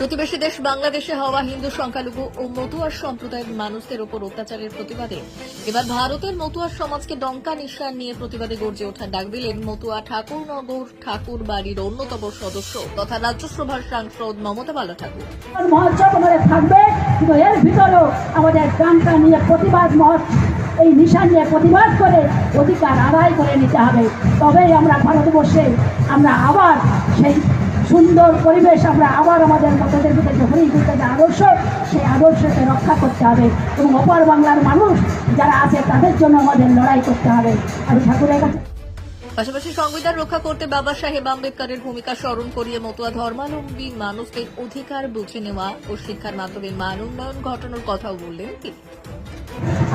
প্রতিবেশী দেশ বাংলাদেশে হওয়া হিন্দু, সংখ্যালঘু ও মতুয়ার সম্প্রদায়ের মানুষদের উপর অত্যাচারের প্রতিবাদে। এবার ভারতের মতুয়ার সমাজকে ডঙ্কা নিঃশ্বাস নিয়ে প্রতিবাদে গর্জে ওঠার ডাক দিলেন মতুয়া ঠাকুরনগর ঠাকুর বাড়ির অন্যতম সদস্য তথা রাজ্যসভার সাংসদ মমতা বালা ঠাকুর নিয়ে প্রতিবাদ এই নিশান নিয়ে প্রতিবাদ করে অধিকার আদায় করে নিতে হবে। তবেই আমরা ভারতবর্ষে আমরা আবার সেই সুন্দর পরিবেশ আমরা আবার আমাদের মতদের ভিতরে হরিয়ে তুলতে যে আদর্শ সেই আদর্শকে রক্ষা করতে হবে। এবং অপর বাংলার মানুষ যারা আছে তাদের জন্য আমাদের লড়াই করতে হবে। আমি ঠাকুরের কাছে পাশাপাশি সংবিধান রক্ষা করতে বাবা সাহেব আম্বেদকরের ভূমিকা স্মরণ করিয়ে মতুয়া ধর্মাবলম্বী মানুষদের অধিকার বুঝে নেওয়া ও শিক্ষার মাধ্যমে মান উন্নয়ন ঘটানোর কথাও বললেন তিনি।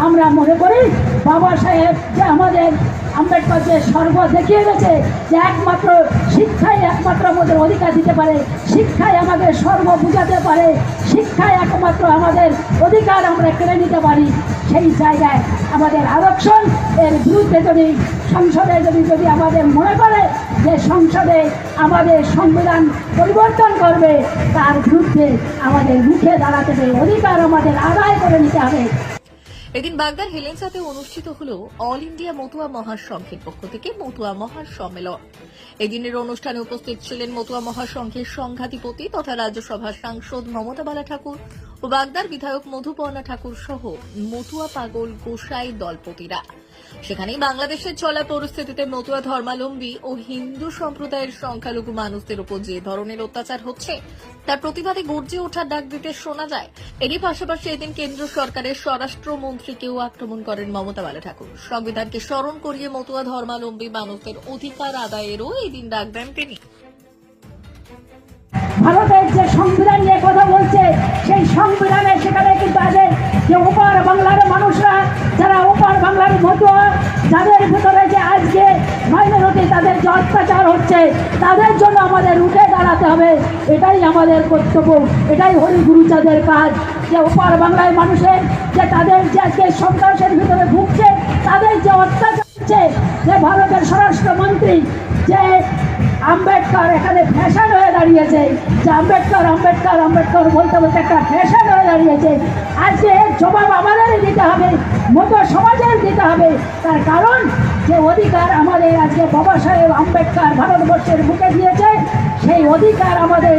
আমরা মনে করি বাবা সাহেব যে আমাদের আম্বেদকর যে স্বর্গ দেখিয়ে গেছে যে একমাত্র শিক্ষাই একমাত্র আমাদের অধিকার দিতে পারে, শিক্ষাই আমাদের স্বর্গ বুঝাতে পারে, শিক্ষাই একমাত্র আমাদের অধিকার আমরা কেড়ে নিতে পারি। সেই জায়গায় আমাদের আরক্ষণ এর বিরুদ্ধে যদি, সংসদে যদি যদি আমাদের মনে করে যে সংসদে আমাদের সংবিধান পরিবর্তন করবে, তার বিরুদ্ধে আমাদের মুখে দাঁড়াতে হবে অধিকার আমাদের আদায় করে নিতে হবে। এদিন বাগদার হেলেন্সাতে অনুষ্ঠিত হল অল ইন্ডিয়া মতুয়া মহাসংঘের পক্ষ থেকে মতুয়া মহাসম্মেলন। এদিনের অনুষ্ঠানে উপস্থিত ছিলেন মতুয়া মহাসংঘের সংঘাধিপতি তথা রাজ্যসভার সাংসদ মমতা বালা ঠাকুর ও বাগদার বিধায়ক মধুপর্ণা ঠাকুর সহ মতুয়া পাগল গোসাই দলপতিরা। সেখানেই বাংলাদেশের চলা পরিস্থিতিতে মতুয়া ধর্মাবলম্বী ও হিন্দু সম্প্রদায়ের সংখ্যালঘু মানুষদের উপর যে ধরনের অত্যাচার হচ্ছে, তার প্রতিবাদে গর্জে ওঠার ডাক দিতে শোনা যায়। এরই পাশাপাশি এদিন কেন্দ্র সরকারের স্বরাষ্ট্রমন্ত্রীকেও আক্রমণ করেন মমতা বালা ঠাকুর সংবিধানকে স্মরণ করিয়ে মতুয়া ধর্মাবলম্বী মানুষদের অধিকার আদায়েরও এই দিন ডাক দেন তিনি। ভারতের যে সংবিধান নিয়ে কথা বলছে, সেই সংবিধানে সেখানে কিন্তু আছে যে ওপার বাংলার মানুষরা, যারা ওপার বাংলার মতো যাদের ভিতরে যে আজকে মাইনরিটি, তাদের যে অত্যাচার হচ্ছে, তাদের জন্য আমাদের উঠে দাঁড়াতে হবে। এটাই আমাদের কর্তব্য, এটাই হরি গুরুচাঁদের কাজ। যে উপর বাংলায় মানুষের, যে তাদের যে আজকে সন্ত্রাসের ভিতরে ভুগছে, তাদের যে অত্যাচার হচ্ছে, যে ভারতের স্বরাষ্ট্রমন্ত্রী, যে আম্বেদকর এখানে ফ্যাশন হয়ে দাঁড়িয়েছে। যে আম্বেদকর আম্বেদকর আম্বেদকর বলতে বলতে একটা ফ্যাশন হয়ে দাঁড়িয়েছে। আজকে এর জবাব আমাদেরই দিতে হবে মতো সমাজের দিতে হবে। তার কারণ যে অধিকার আমাদের আজকে বাবা সাহেব আম্বেদকর ভারতবর্ষের বুকে দিয়েছে, সেই অধিকার আমাদের,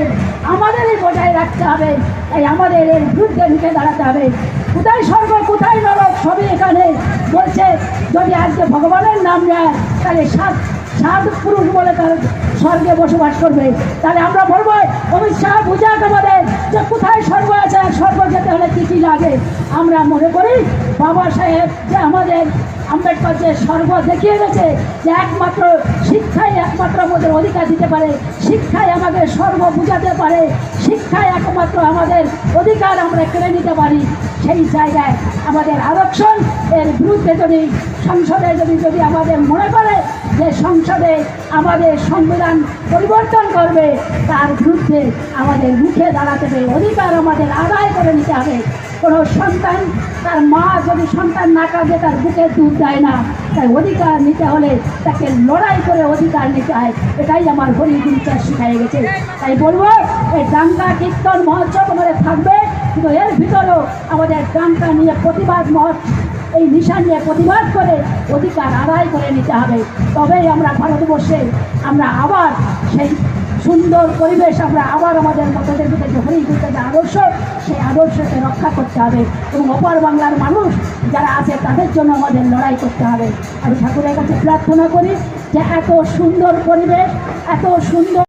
আমাদেরই বজায় রাখতে হবে। তাই আমাদের এর বিরুদ্ধে রুখে দাঁড়াতে হবে। কোথায় স্বর্গ, কোথায় নরক, সবই এখানে বলছে। যদি আজকে ভগবানের নাম নেয়, তাহলে সাত সাত পুরুষ বলে তার স্বর্গে বসবাস করবে। তাহলে আমরা বলব, অমিত শাহ বুঝাক আমাদের যে কোথায় স্বর্গ আছে আর স্বর্গ যেতে হলে কী কী লাগে? আমরা মনে করি, বাবা সাহেব যে আমাদের আম্বেদকর যে স্বর্গ দেখিয়ে গেছে, যে একমাত্র শিক্ষাই একমাত্র আমাদের অধিকার দিতে পারে, শিক্ষাই আমাদের স্বর্গ বুঝাতে পারে, শিক্ষাই একমাত্র আমাদের অধিকার আমরা কেড়ে নিতে পারি। সেই জায়গায় আমাদের আরক্ষণ এর বিরুদ্ধে যদি, সংসদে যদি যদি আমাদের মনে করে যে সংসদে আমাদের সংবিধান পরিবর্তন করবে, তার বিরুদ্ধে আমাদের মুখে দাঁড়াতে হবে অধিকার আমাদের আদায় করে নিতে হবে। কোনো সন্তান, তার মা যদি সন্তান না কাঁদে, তার বুকে দুধ দেয় না। তাই অধিকার নিতে হলে তাকে লড়াই করে অধিকার নিতে হয়। এটাই আমার হরি গুরুচার শিখাই গেছে। তাই বলব, এই ডাঙ্গা কীর্তন মহোৎসব আমাদের থাকবে, কিন্তু এর ভিতরেও আমাদের গানটা নিয়ে প্রতিবাদ মহোৎসব এই নিশান নিয়ে প্রতিবাদ করে অধিকার আদায় করে নিতে হবে। তবেই আমরা ভারতবর্ষে আমরা আবার সেই সুন্দর পরিবেশ আমরা আবার আমাদের মতদের ভিতরে তুলতে যে আদর্শ, সেই আদর্শকে রক্ষা করতে হবে এবং অপর বাংলার মানুষ যারা আছে তাদের জন্য আমাদের লড়াই করতে হবে। আমি ঠাকুরের কাছে প্রার্থনা করি যে এত সুন্দর পরিবেশ, এত সুন্দর